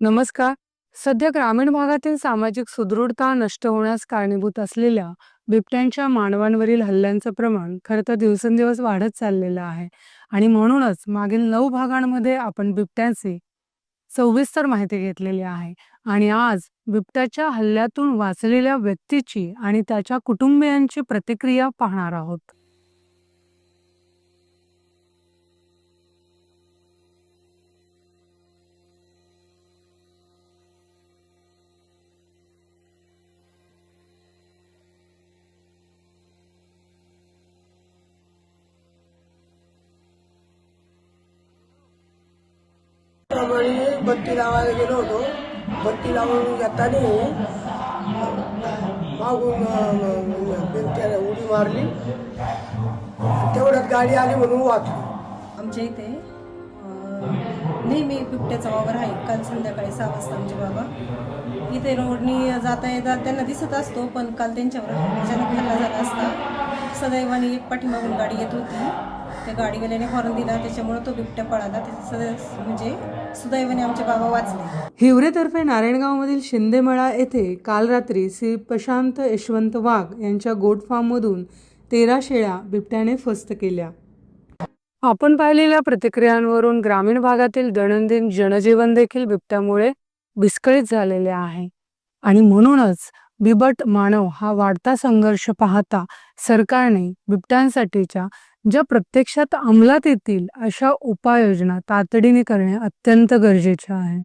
नमस्कार. सध्या ग्रामीण भागातील सामाजिक सुदृढता नष्ट होण्यास कारणीभूत असलेल्या बिबट्यांच्या मानवांवरील हल्ल्यांचं प्रमाण खरं तर दिवसेंदिवस वाढत चाललेलं आहे आणि म्हणूनच मागील नऊ भागांमध्ये आपण बिबट्यांची सविस्तर माहिती घेतलेली आहे आणि आज बिबट्याच्या हल्ल्यातून वाचलेल्या व्यक्तीची आणि त्याच्या कुटुंबियांची प्रतिक्रिया पाहणार आहोत. बत्ती लावायला गेलो होतो. बत्ती लावून घेताना मागून बिबट्याने उडी मारली. तेवढ्यात गाडी आली म्हणून वाचली. आमच्या इथे नेहमी बिबट्याचा वावर आहे. काल संध्याकाळी सहा वाजता आमचे बाबा. इथे रोडनी जाता येता त्यांना दिसत असतो पण काल त्यांच्यावर अचानक हल्ला झाला असता. सदैवाने एक पाठीमागून गाडी येत होती. त्या गाडीवाल्याने हॉर्न दिला त्याच्यामुळे तो बिबट्या पळाला. त्याचं म्हणजे सुदैवाने आमचे बाबा वाचले. हिवरेतर्फे नारायणगावमधील शिंदेमळा येथे काल रात्री श्री प्रशांत यशवंत वाघ यांच्या गोट फार्ममधून तेरा शेळ्या बिबट्याने फस्त केल्या. आपण पाहिलेल्या प्रतिक्रियांवरून ग्रामीण भागातील दैनंदिन जनजीवन देखील बिबट्यामुळे विस्कळीत झालेले आहे. आणि म्हणूनच बिबट मानव हा वाढता संघर्ष पाहता सरकारने बिबट्यांसाठीच्या ज्या प्रत्यक्षात अंमलात येतील अशा उपाययोजना तातडीने करणे अत्यंत गरजेचे आहे.